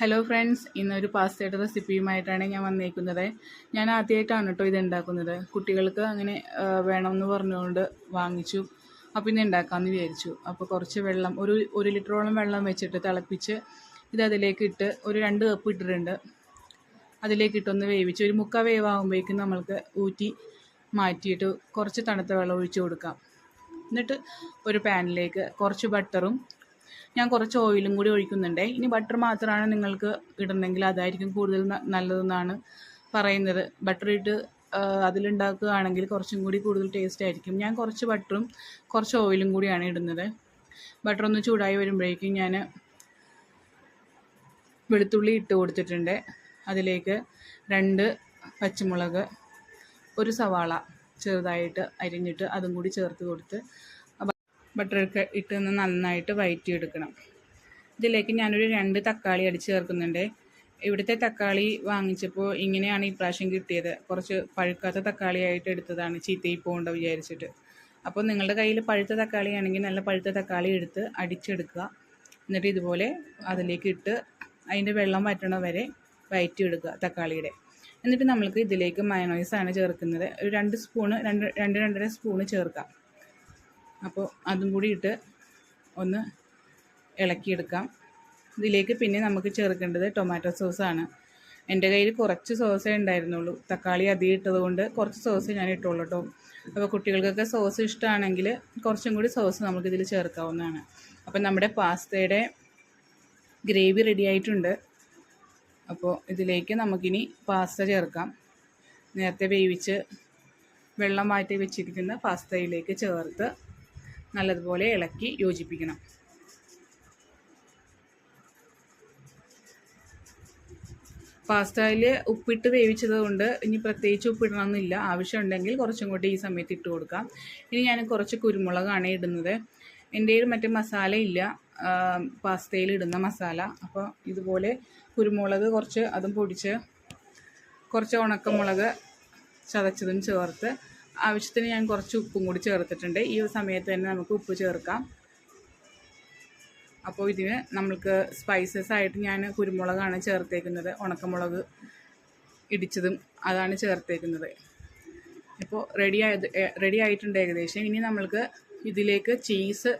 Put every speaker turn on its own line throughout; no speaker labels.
Hello friends ഇന്നൊരു പാസ്തയുടെ റെസിപ്പിയുമായിട്ടാണ് ഞാൻ വന്നേക്കുന്നത്. ഞാൻ ആദ്യമായിട്ടാണ് കേട്ടോ ഇത് ഉണ്ടാക്കുന്നത് കുട്ടികൾക്ക് അങ്ങനെ വേണമെന്ന് പറഞ്ഞുകൊണ്ട് വാങ്ങിച്ചു. അപ്പോൾ ഇന്ന് ഉണ്ടാക്കാമെന്ന് വിചാരിച്ചു. അപ്പോൾ കുറച്ച് വെള്ളം ഒരു ഒരു ലിറ്ററോളം വെള്ളം വെച്ചിട്ട് തിളപ്പിച്ച് ഇത് അതിലേക്ക് ഇട്ട് ഒരു രണ്ട് കപ്പ് ഇട്ടിട്ടുണ്ട്. അതിലേക്ക് ഇട്ടൊന്ന് വേവിച്ച് ഒരു മുക്കാൽ വേവാകുമ്പോഴേക്കും നമ്മൾക്ക് ഊറ്റി മാറ്റിയിട്ട് കുറച്ച് തണുത്ത വെള്ളം ഒഴിച്ച് കൊടുക്കാം. എന്നിട്ട് ഒരു പാനിലേക്ക് കുറച്ച് ബട്ടറും ഞാൻ കുറച്ച് ഓയിലും കൂടി ഒഴിക്കുന്നുണ്ട്. ഇനി ബട്ടർ മാത്രമാണ് നിങ്ങൾക്ക് ഇടുന്നെങ്കിൽ അതായിരിക്കും കൂടുതൽ നല്ലതെന്നാണ് പറയുന്നത്. ബട്ടർ ഇട്ട് അതിലുണ്ടാക്കുകയാണെങ്കിൽ കുറച്ചും കൂടി കൂടുതൽ ടേസ്റ്റ് ആയിരിക്കും. ഞാൻ കുറച്ച് ബട്ടറും കുറച്ച് ഓയിലും കൂടിയാണ് ഇടുന്നത്. ബട്ടർ ഒന്ന് ചൂടായി വരുമ്പോഴേക്കും ഞാൻ വെളുത്തുള്ളി ഇട്ട് കൊടുത്തിട്ടുണ്ട്. അതിലേക്ക് രണ്ട് പച്ചമുളക് ഒരു സവാള ചെറുതായിട്ട് അരിഞ്ഞിട്ട് അതും കൂടി ചേർത്ത് കൊടുത്ത് ബട്ടറൊക്കെ ഇട്ട് ഒന്ന് നന്നായിട്ട് വയറ്റി എടുക്കണം ഇതിലേക്ക് ഞാനൊരു രണ്ട് തക്കാളി അടിച്ച് ചേർക്കുന്നുണ്ട്. ഇവിടുത്തെ തക്കാളി വാങ്ങിച്ചപ്പോൾ ഇങ്ങനെയാണ് ഈ പ്രാവശ്യം കിട്ടിയത്. കുറച്ച് പഴുക്കാത്ത തക്കാളിയായിട്ട് എടുത്തതാണ്. ചീത്തയിൽ പോകണ്ട വിചാരിച്ചിട്ട്. അപ്പോൾ നിങ്ങളുടെ കയ്യിൽ പഴുത്ത തക്കാളി ആണെങ്കിൽ നല്ല പഴുത്ത തക്കാളി എടുത്ത് അടിച്ചെടുക്കുക. എന്നിട്ട് ഇതുപോലെ അതിലേക്ക് ഇട്ട് അതിന്റെ വെള്ളം വറ്റണ വരെ വയറ്റി എടുക്കുക തക്കാളിയുടെ. എന്നിട്ട് നമ്മൾക്ക് ഇതിലേക്ക് മയണോയിസാണ് ചേർക്കുന്നത്. ഒരു രണ്ട് സ്പൂണ് രണ്ട് രണ്ട് രണ്ടര സ്പൂണ് ചേർക്കാം. അപ്പോൾ അതും കൂടി ഇട്ട് ഒന്ന് ഇളക്കിയെടുക്കാം. ഇതിലേക്ക് പിന്നെ നമുക്ക് ചേർക്കേണ്ടത് ടൊമാറ്റോ സോസാണ്. എന്റെ കയ്യിൽ കുറച്ച് സോസേ ഉണ്ടായിരുന്നുള്ളൂ. തക്കാളി അധികം ഇട്ടതുകൊണ്ട് കുറച്ച് സോസ് ഞാൻ ഇട്ടുള്ളൂ കേട്ടോ. അപ്പോൾ കുട്ടികൾക്കൊക്കെ സോസ് ഇഷ്ടമാണെങ്കിൽ കുറച്ചും കൂടി സോസ് നമുക്കിതിൽ ചേർക്കാവുന്നതാണ്. അപ്പം നമ്മുടെ പാസ്തയുടെ ഗ്രേവി റെഡി ആയിട്ടുണ്ട്. അപ്പോൾ ഇതിലേക്ക് നമുക്കിനി പാസ്ത ചേർക്കാം. നേരത്തെ വേവിച്ച് വെള്ളം മാറ്റി വെച്ചിരിക്കുന്ന പാസ്തയിലേക്ക് ചേർത്ത് നല്ലതുപോലെ ഇളക്കി യോജിപ്പിക്കണം. പാസ്തയിൽ ഉപ്പിട്ട് വേവിച്ചത് കൊണ്ട് ഇനി പ്രത്യേകിച്ച് ഉപ്പിടണമെന്നില്ല ആവശ്യമുണ്ടെങ്കിൽ കുറച്ചും കൂടി ഈ സമയത്ത് ഇട്ട് കൊടുക്കാം. ഇനി ഞാൻ കുറച്ച് കുരുമുളകാണ് ഇടുന്നത്. എന്റെ കയ്യിൽ മറ്റേ മസാല ഇല്ല. പാസ്തയിൽ ഇടുന്ന മസാല. അപ്പോൾ ഇതുപോലെ കുരുമുളക് കുറച്ച് അതും പൊടിച്ച് കുറച്ച് ഉണക്കമുളക് ചതച്ചതും ചേർത്ത് ആവശ്യത്തിന് ഞാൻ കുറച്ച് ഉപ്പും കൂടി ചേർത്തിട്ടുണ്ട്. ഈ ഒരു സമയത്ത് തന്നെ നമുക്ക് ഉപ്പ് ചേർക്കാം. അപ്പോൾ ഇതിന് നമ്മൾക്ക് സ്പൈസസ് ആയിട്ട് ഞാൻ കുരുമുളകാണ് ചേർത്തേക്കുന്നത്. ഉണക്കമുളക് ഇടിച്ചതും അതാണ് ചേർത്തേക്കുന്നത്. ഇപ്പോൾ റെഡി ആയത് റെഡി ആയിട്ടുണ്ട് ഏകദേശം. ഇനി നമ്മൾക്ക് ഇതിലേക്ക് ചീസ്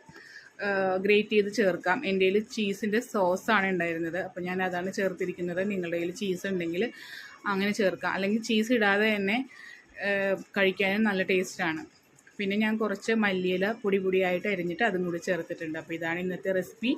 ഗ്രേറ്റ് ചെയ്ത് ചേർക്കാം. എന്റെ കയ്യിൽ ചീസിന്റെ സോസാണ് ഉണ്ടായിരുന്നത്. അപ്പോൾ ഞാൻ അതാണ് ചേർത്തിരിക്കുന്നത്. നിങ്ങളുടെ കയ്യിൽ ചീസ് ഉണ്ടെങ്കിൽ അങ്ങനെ ചേർക്കാം. അല്ലെങ്കിൽ ചീസ് ഇടാതെ തന്നെ കഴിക്കാനും നല്ല ടേസ്റ്റാണ്. പിന്നെ ഞാൻ കുറച്ച് മല്ലിയില പൊടി പൊടിയായിട്ട് അരിഞ്ഞിട്ട് അതും കൂടി ചേർത്തിട്ടുണ്ട്. അപ്പോൾ ഇതാണ് ഇന്നത്തെ റെസിപ്പി.